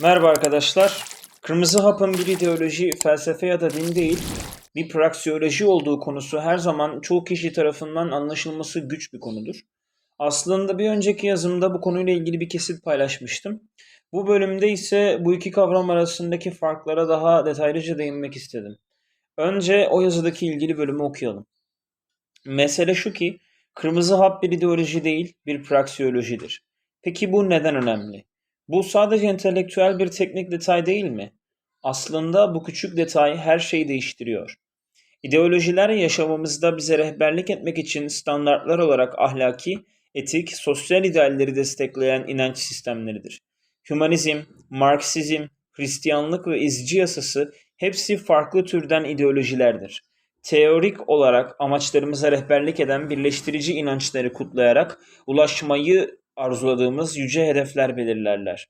Merhaba arkadaşlar. Kırmızı hapın bir ideoloji, felsefe ya da din değil, bir praksiyoloji olduğu konusu her zaman çoğu kişi tarafından anlaşılması güç bir konudur. Aslında bir önceki yazımda bu konuyla ilgili bir kesit paylaşmıştım. Bu bölümde ise bu iki kavram arasındaki farklara daha detaylıca değinmek istedim. Önce o yazıdaki ilgili bölümü okuyalım. Mesele şu ki, kırmızı hap bir ideoloji değil, bir praksiyolojidir. Peki bu neden önemli? Bu sadece entelektüel bir teknik detay değil mi? Aslında bu küçük detay her şeyi değiştiriyor. İdeolojiler yaşamımızda bize rehberlik etmek için standartlar olarak ahlaki, etik, sosyal idealleri destekleyen inanç sistemleridir. Hümanizm, Marksizm, Hristiyanlık ve izci yasası hepsi farklı türden ideolojilerdir. Teorik olarak amaçlarımıza rehberlik eden birleştirici inançları kutlayarak ulaşmayı arzuladığımız yüce hedefler belirlerler.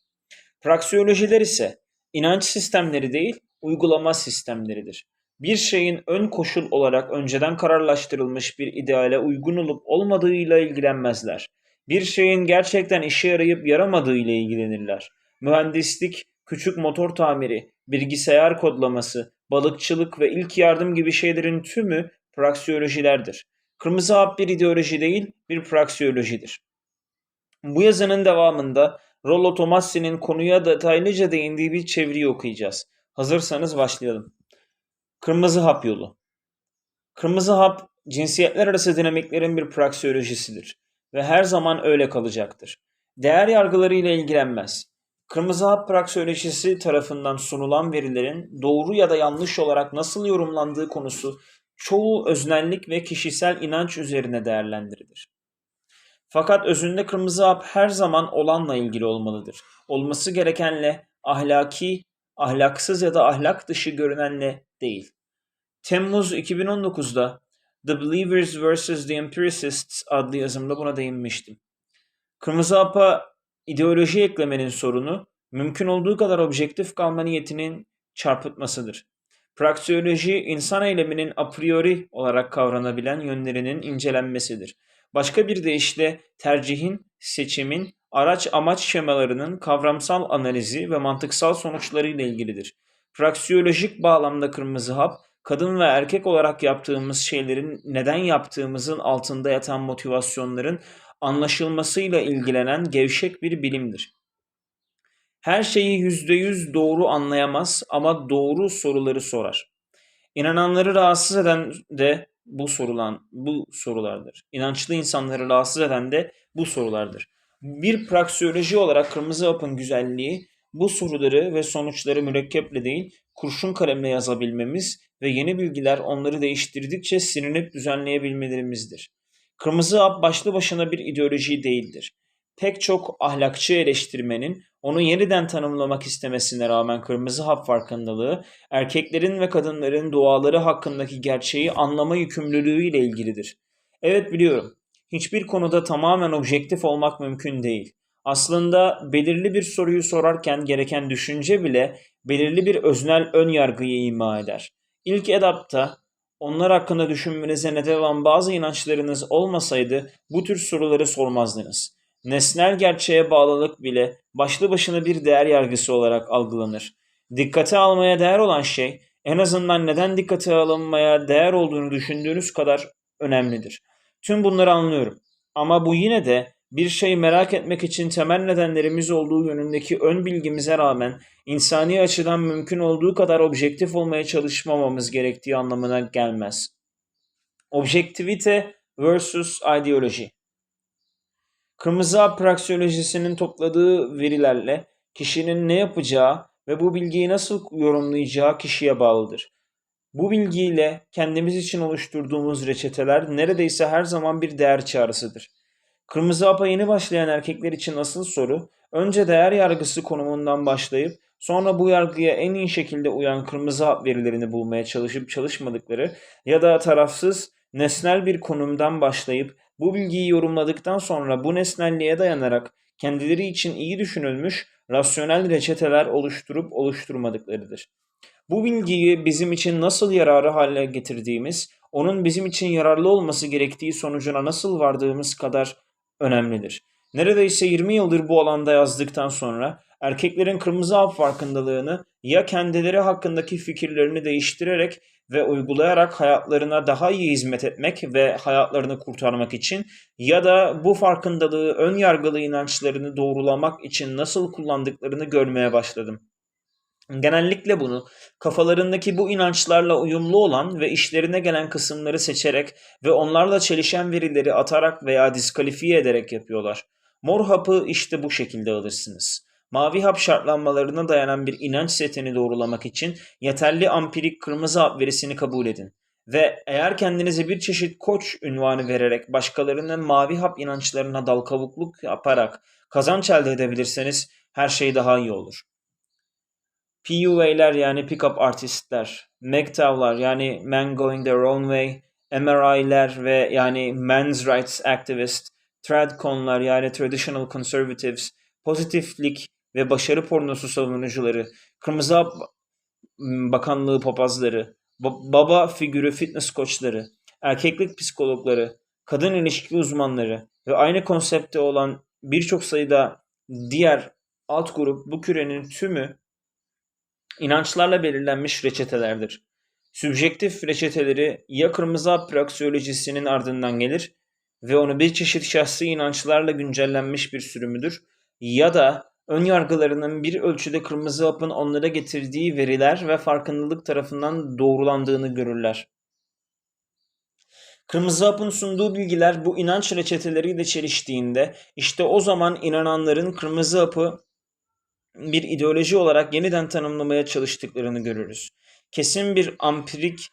Praksiyolojiler ise inanç sistemleri değil, uygulama sistemleridir. Bir şeyin ön koşul olarak önceden kararlaştırılmış bir ideale uygun olup olmadığıyla ilgilenmezler. Bir şeyin gerçekten işe yarayıp yaramadığıyla ilgilenirler. Mühendislik, küçük motor tamiri, bilgisayar kodlaması, balıkçılık ve ilk yardım gibi şeylerin tümü praksiyolojilerdir. Kırmızı hap bir ideoloji değil, bir praksiyolojidir. Bu yazının devamında Rollo Tomassi'nin konuya detaylıca değindiği bir çeviriyi okuyacağız. Hazırsanız başlayalım. Kırmızı hap yolu. Kırmızı hap cinsiyetler arası dinamiklerin bir praksiyolojisidir ve her zaman öyle kalacaktır. Değer yargıları ile ilgilenmez. Kırmızı hap praksiyolojisi tarafından sunulan verilerin doğru ya da yanlış olarak nasıl yorumlandığı konusu çoğu öznellik ve kişisel inanç üzerine değerlendirilir. Fakat özünde kırmızı hap her zaman olanla ilgili olmalıdır. Olması gerekenle ahlaki, ahlaksız ya da ahlak dışı görünenle değil. Temmuz 2019'da The Believers vs. The Empiricists adlı yazımda buna değinmiştim. Kırmızı hapa ideoloji eklemenin sorunu mümkün olduğu kadar objektif kalma niyetinin çarpıtmasıdır. Praksiyoloji insan eyleminin a priori olarak kavranabilen yönlerinin incelenmesidir. Başka bir deyişle tercihin, seçimin, araç amaç şemalarının kavramsal analizi ve mantıksal sonuçlarıyla ilgilidir. Praksiyolojik bağlamda kırmızı hap, kadın ve erkek olarak yaptığımız şeylerin neden yaptığımızın altında yatan motivasyonların anlaşılmasıyla ilgilenen gevşek bir bilimdir. Her şeyi yüzde yüz doğru anlayamaz ama doğru soruları sorar. İnananları rahatsız eden de bu sorulan bu sorulardır. İnançlı insanları rahatsız eden de bu sorulardır. Bir praksiyoloji olarak kırmızı hapın güzelliği bu soruları ve sonuçları mürekkeple değil kurşun kalemle yazabilmemiz ve yeni bilgiler onları değiştirdikçe silinip düzenleyebilmelerimizdir. Kırmızı hap başlı başına bir ideoloji değildir. Pek çok ahlakçı eleştirmenin onu yeniden tanımlamak istemesine rağmen kırmızı hap farkındalığı, erkeklerin ve kadınların duaları hakkındaki gerçeği anlama yükümlülüğü ile ilgilidir. Evet biliyorum, hiçbir konuda tamamen objektif olmak mümkün değil. Aslında belirli bir soruyu sorarken gereken düşünce bile belirli bir öznel ön yargıyı ima eder. İlk edapta onlar hakkında düşünmenize neden olan bazı inançlarınız olmasaydı bu tür soruları sormazdınız. Nesnel gerçeğe bağlılık bile başlı başına bir değer yargısı olarak algılanır. Dikkate almaya değer olan şey en azından neden dikkate alınmaya değer olduğunu düşündüğünüz kadar önemlidir. Tüm bunları anlıyorum. Ama bu yine de bir şeyi merak etmek için temel nedenlerimiz olduğu yönündeki ön bilgimize rağmen insani açıdan mümkün olduğu kadar objektif olmaya çalışmamamız gerektiği anlamına gelmez. Objektivite versus ideoloji. Kırmızı praksiyolojisinin topladığı verilerle kişinin ne yapacağı ve bu bilgiyi nasıl yorumlayacağı kişiye bağlıdır. Bu bilgiyle kendimiz için oluşturduğumuz reçeteler neredeyse her zaman bir değer çağrısıdır. Kırmızı hapa yeni başlayan erkekler için asıl soru, önce değer yargısı konumundan başlayıp sonra bu yargıya en iyi şekilde uyan kırmızı hap verilerini bulmaya çalışıp çalışmadıkları ya da tarafsız, nesnel bir konumdan başlayıp bu bilgiyi yorumladıktan sonra bu nesnelliğe dayanarak kendileri için iyi düşünülmüş rasyonel reçeteler oluşturup oluşturmadıklarıdır. Bu bilgiyi bizim için nasıl yararı hale getirdiğimiz, onun bizim için yararlı olması gerektiği sonucuna nasıl vardığımız kadar önemlidir. Neredeyse 20 yıldır bu alanda yazdıktan sonra erkeklerin kırmızı hap farkındalığını ya kendileri hakkındaki fikirlerini değiştirerek ve uygulayarak hayatlarına daha iyi hizmet etmek ve hayatlarını kurtarmak için ya da bu farkındalığı ön yargılı inançlarını doğrulamak için nasıl kullandıklarını görmeye başladım. Genellikle bunu kafalarındaki bu inançlarla uyumlu olan ve işlerine gelen kısımları seçerek ve onlarla çelişen verileri atarak veya diskalifiye ederek yapıyorlar. Mor hapı işte bu şekilde alırsınız. Mavi hap şartlanmalarına dayanan bir inanç setini doğrulamak için yeterli ampirik kırmızı hap verisini kabul edin. Ve eğer kendinize bir çeşit koç ünvanı vererek başkalarının mavi hap inançlarına dal kavukluk yaparak kazanç elde edebilirseniz her şey daha iyi olur. PUA'ler yani Pickup Artistler, MGTOW'lar yani Men Going Their Own Way, MRI'ler ve yani Men's Rights Activist, Tradcon'lar yani Traditional Conservatives, pozitiflik ve başarı pornosu savunucuları, Kırmızı Hap Bakanlığı papazları, baba figürü fitness koçları, erkeklik psikologları, kadın ilişki uzmanları ve aynı konsepte olan birçok sayıda diğer alt grup bu kürenin tümü inançlarla belirlenmiş reçetelerdir. Sübjektif reçeteleri ya kırmızı hap praksiyolojisinin ardından gelir ve onu bir çeşit şahsi inançlarla güncellenmiş bir sürümüdür ya da ön yargılarının bir ölçüde kırmızı hapın onlara getirdiği veriler ve farkındalık tarafından doğrulandığını görürler. Kırmızı hapın sunduğu bilgiler bu inanç reçeteleriyle çeliştiğinde işte o zaman inananların kırmızı hapı bir ideoloji olarak yeniden tanımlamaya çalıştıklarını görürüz. Kesin bir ampirik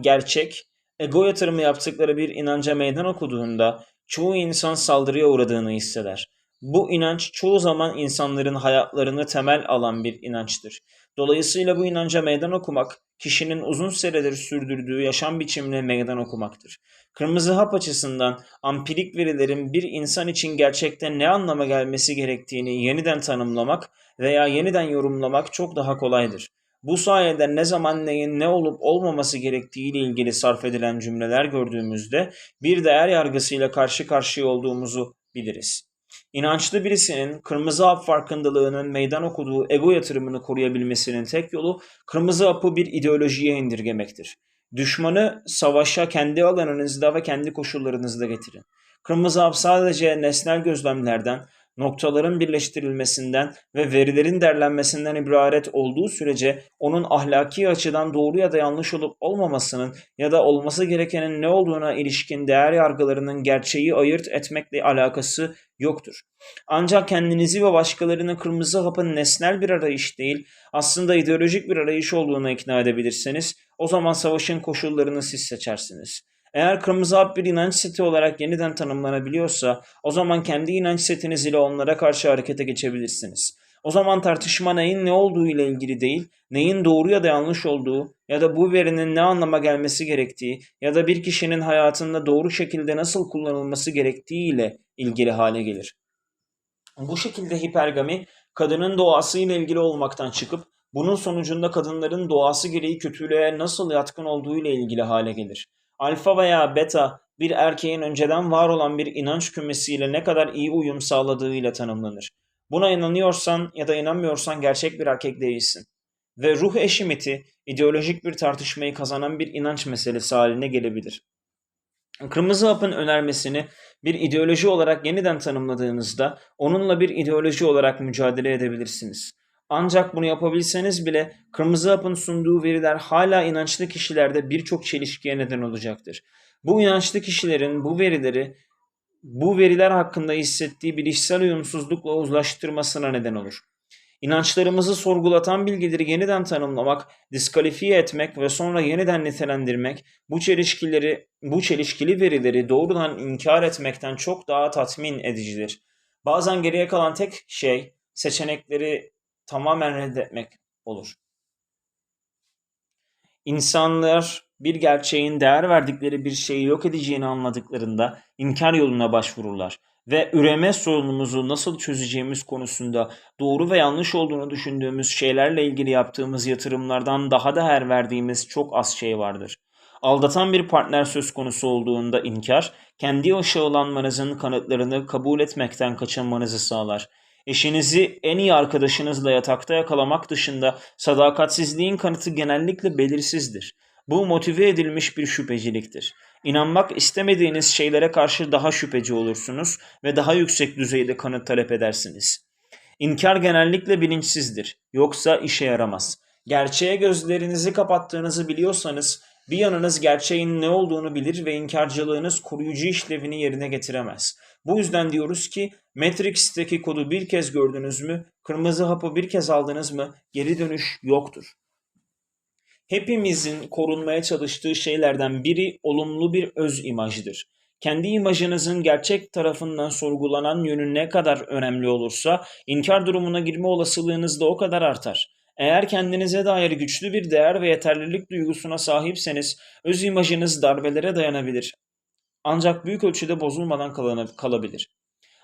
gerçek, ego yatırımı yaptıkları bir inanca meydan okuduğunda çoğu insan saldırıya uğradığını hisseder. Bu inanç çoğu zaman insanların hayatlarını temel alan bir inançtır. Dolayısıyla bu inanca meydan okumak, kişinin uzun süredir sürdürdüğü yaşam biçimine meydan okumaktır. Kırmızı hap açısından ampirik verilerin bir insan için gerçekten ne anlama gelmesi gerektiğini yeniden tanımlamak veya yeniden yorumlamak çok daha kolaydır. Bu sayede ne zaman neyin ne olup olmaması gerektiği ile ilgili sarf edilen cümleler gördüğümüzde bir değer yargısıyla karşı karşıya olduğumuzu biliriz. İnançlı birisinin kırmızı hap farkındalığının meydan okuduğu ego yatırımını koruyabilmesinin tek yolu kırmızı hapı bir ideolojiye indirgemektir. Düşmanı savaşa kendi alanınızda ve kendi koşullarınızda getirin. Kırmızı hap sadece nesnel gözlemlerden, noktaların birleştirilmesinden ve verilerin derlenmesinden ibaret olduğu sürece onun ahlaki açıdan doğru ya da yanlış olup olmamasının ya da olması gerekenin ne olduğuna ilişkin değer yargılarının gerçeği ayırt etmekle alakası yoktur. Ancak kendinizi ve başkalarını kırmızı hapın nesnel bir arayış değil, aslında ideolojik bir arayış olduğuna ikna edebilirseniz, o zaman savaşın koşullarını siz seçersiniz. Eğer kırmızı hap bir inanç seti olarak yeniden tanımlanabiliyorsa o zaman kendi inanç setiniz ile onlara karşı harekete geçebilirsiniz. O zaman tartışma neyin ne olduğu ile ilgili değil, neyin doğru ya da yanlış olduğu ya da bu verinin ne anlama gelmesi gerektiği ya da bir kişinin hayatında doğru şekilde nasıl kullanılması gerektiği ile ilgili hale gelir. Bu şekilde hipergami kadının doğası ile ilgili olmaktan çıkıp bunun sonucunda kadınların doğası gereği kötülüğe nasıl yatkın olduğu ile ilgili hale gelir. Alfa veya beta bir erkeğin önceden var olan bir inanç kümesiyle ne kadar iyi uyum sağladığıyla tanımlanır. Buna inanıyorsan ya da inanmıyorsan gerçek bir erkek değilsin. Ve ruh eşimiti ideolojik bir tartışmayı kazanan bir inanç meselesi haline gelebilir. Kırmızı hapın önermesini bir ideoloji olarak yeniden tanımladığınızda onunla bir ideoloji olarak mücadele edebilirsiniz. Ancak bunu yapabilseniz bile kırmızı hapın sunduğu veriler hala inançlı kişilerde birçok çelişkiye neden olacaktır. Bu inançlı kişilerin bu verileri bu veriler hakkında hissettiği bilişsel uyumsuzlukla uzlaştırmasına neden olur. İnançlarımızı sorgulatan bilgileri yeniden tanımlamak, diskalifiye etmek ve sonra yeniden nitelendirmek bu çelişkileri, bu çelişkili verileri doğrudan inkar etmekten çok daha tatmin edicidir. Bazen geriye kalan tek şey seçenekleri tamamen reddetmek olur. İnsanlar bir gerçeğin değer verdikleri bir şeyi yok edeceğini anladıklarında inkar yoluna başvururlar ve üreme sorunumuzu nasıl çözeceğimiz konusunda doğru ve yanlış olduğunu düşündüğümüz şeylerle ilgili yaptığımız yatırımlardan daha değer verdiğimiz çok az şey vardır. Aldatan bir partner söz konusu olduğunda inkar, kendi aşağılanmanızın kanıtlarını kabul etmekten kaçınmanızı sağlar. Eşinizi en iyi arkadaşınızla yatakta yakalamak dışında sadakatsizliğin kanıtı genellikle belirsizdir. Bu motive edilmiş bir şüpheciliktir. İnanmak istemediğiniz şeylere karşı daha şüpheci olursunuz ve daha yüksek düzeyde kanıt talep edersiniz. İnkar genellikle bilinçsizdir. Yoksa işe yaramaz. Gerçeğe gözlerinizi kapattığınızı biliyorsanız bir yanınız gerçeğin ne olduğunu bilir ve inkarcılığınız koruyucu işlevini yerine getiremez. Bu yüzden diyoruz ki Matrix'teki kodu bir kez gördünüz mü, kırmızı hapı bir kez aldınız mı geri dönüş yoktur. Hepimizin korunmaya çalıştığı şeylerden biri olumlu bir öz imajdır. Kendi imajınızın gerçek tarafından sorgulanan yönü ne kadar önemli olursa inkar durumuna girme olasılığınız da o kadar artar. Eğer kendinize dair güçlü bir değer ve yeterlilik duygusuna sahipseniz öz imajınız darbelere dayanabilir. Ancak büyük ölçüde bozulmadan kalabilir.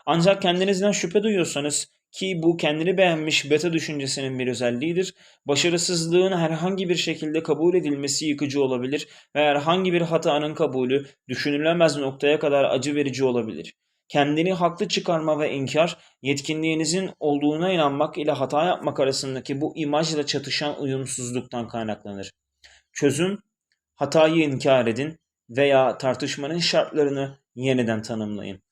Ancak kendinizden şüphe duyuyorsanız ki bu kendini beğenmiş beta düşüncesinin bir özelliğidir. Başarısızlığın herhangi bir şekilde kabul edilmesi yıkıcı olabilir ve herhangi bir hatanın kabulü düşünülemez noktaya kadar acı verici olabilir. Kendini haklı çıkarma ve inkar, yetkinliğinizin olduğuna inanmak ile hata yapmak arasındaki bu imajla çatışan uyumsuzluktan kaynaklanır. Çözüm, hatayı inkar edin veya tartışmanın şartlarını yeniden tanımlayın.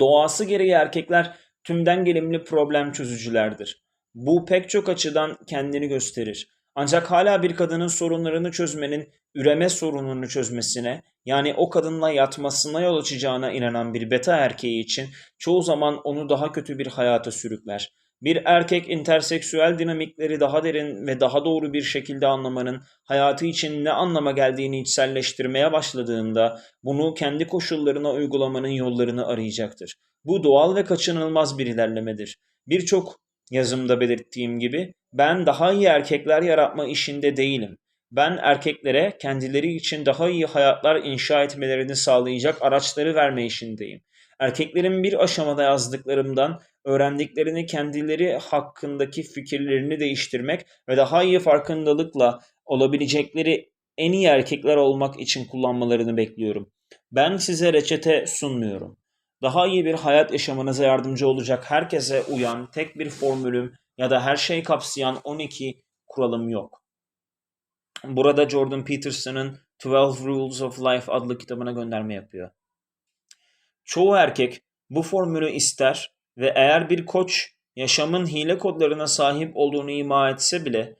Doğası gereği erkekler tümden gelimli problem çözücülerdir. Bu pek çok açıdan kendini gösterir. Ancak hala bir kadının sorunlarını çözmenin üreme sorununu çözmesine yani o kadınla yatmasına yol açacağına inanan bir beta erkeği için çoğu zaman onu daha kötü bir hayata sürükler. Bir erkek interseksüel dinamikleri daha derin ve daha doğru bir şekilde anlamanın hayatı için ne anlama geldiğini içselleştirmeye başladığında bunu kendi koşullarına uygulamanın yollarını arayacaktır. Bu doğal ve kaçınılmaz bir ilerlemedir. Birçok yazımda belirttiğim gibi ben daha iyi erkekler yaratma işinde değilim. Ben erkeklere kendileri için daha iyi hayatlar inşa etmelerini sağlayacak araçları verme işindeyim. Erkeklerin bir aşamada yazdıklarımdan öğrendiklerini kendileri hakkındaki fikirlerini değiştirmek ve daha iyi farkındalıkla olabilecekleri en iyi erkekler olmak için kullanmalarını bekliyorum. Ben size reçete sunmuyorum. Daha iyi bir hayat yaşamanıza yardımcı olacak herkese uyan tek bir formülüm ya da her şeyi kapsayan 12 kuralım yok. Burada Jordan Peterson'ın 12 Rules of Life adlı kitabına gönderme yapıyor. Çoğu erkek bu formülü ister ve eğer bir koç yaşamın hile kodlarına sahip olduğunu ima etse bile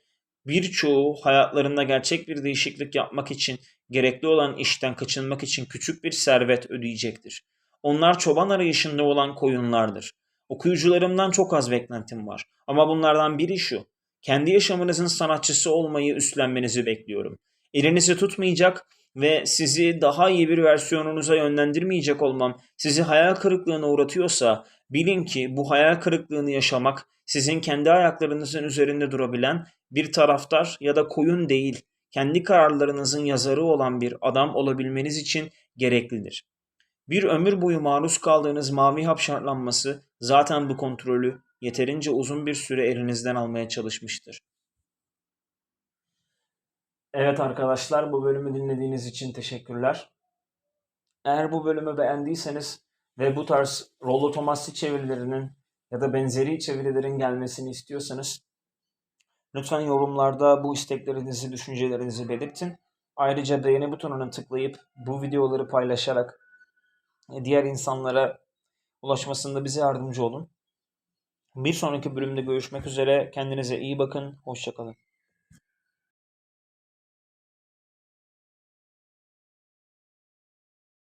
birçoğu hayatlarında gerçek bir değişiklik yapmak için gerekli olan işten kaçınmak için küçük bir servet ödeyecektir. Onlar çoban arayışında olan koyunlardır. Okuyucularımdan çok az beklentim var. Ama bunlardan biri şu. Kendi yaşamınızın sanatçısı olmayı üstlenmenizi bekliyorum. Elinizi tutmayacak ve sizi daha iyi bir versiyonunuza yönlendirmeyecek olmam sizi hayal kırıklığına uğratıyorsa bilin ki bu hayal kırıklığını yaşamak sizin kendi ayaklarınızın üzerinde durabilen bir taraftar ya da koyun değil, kendi kararlarınızın yazarı olan bir adam olabilmeniz için gereklidir. Bir ömür boyu maruz kaldığınız mavi hap şartlanması zaten bu kontrolü yeterince uzun bir süre elinizden almaya çalışmıştır. Evet arkadaşlar bu bölümü dinlediğiniz için teşekkürler. Eğer bu bölümü beğendiyseniz ve bu tarz Rollo Tomassi çevirilerinin ya da benzeri çevirilerin gelmesini istiyorsanız lütfen yorumlarda bu isteklerinizi, düşüncelerinizi belirtin. Ayrıca beğeni butonuna tıklayıp bu videoları paylaşarak diğer insanlara ulaşmasında bize yardımcı olun. Bir sonraki bölümde görüşmek üzere. Kendinize iyi bakın. Hoşçakalın.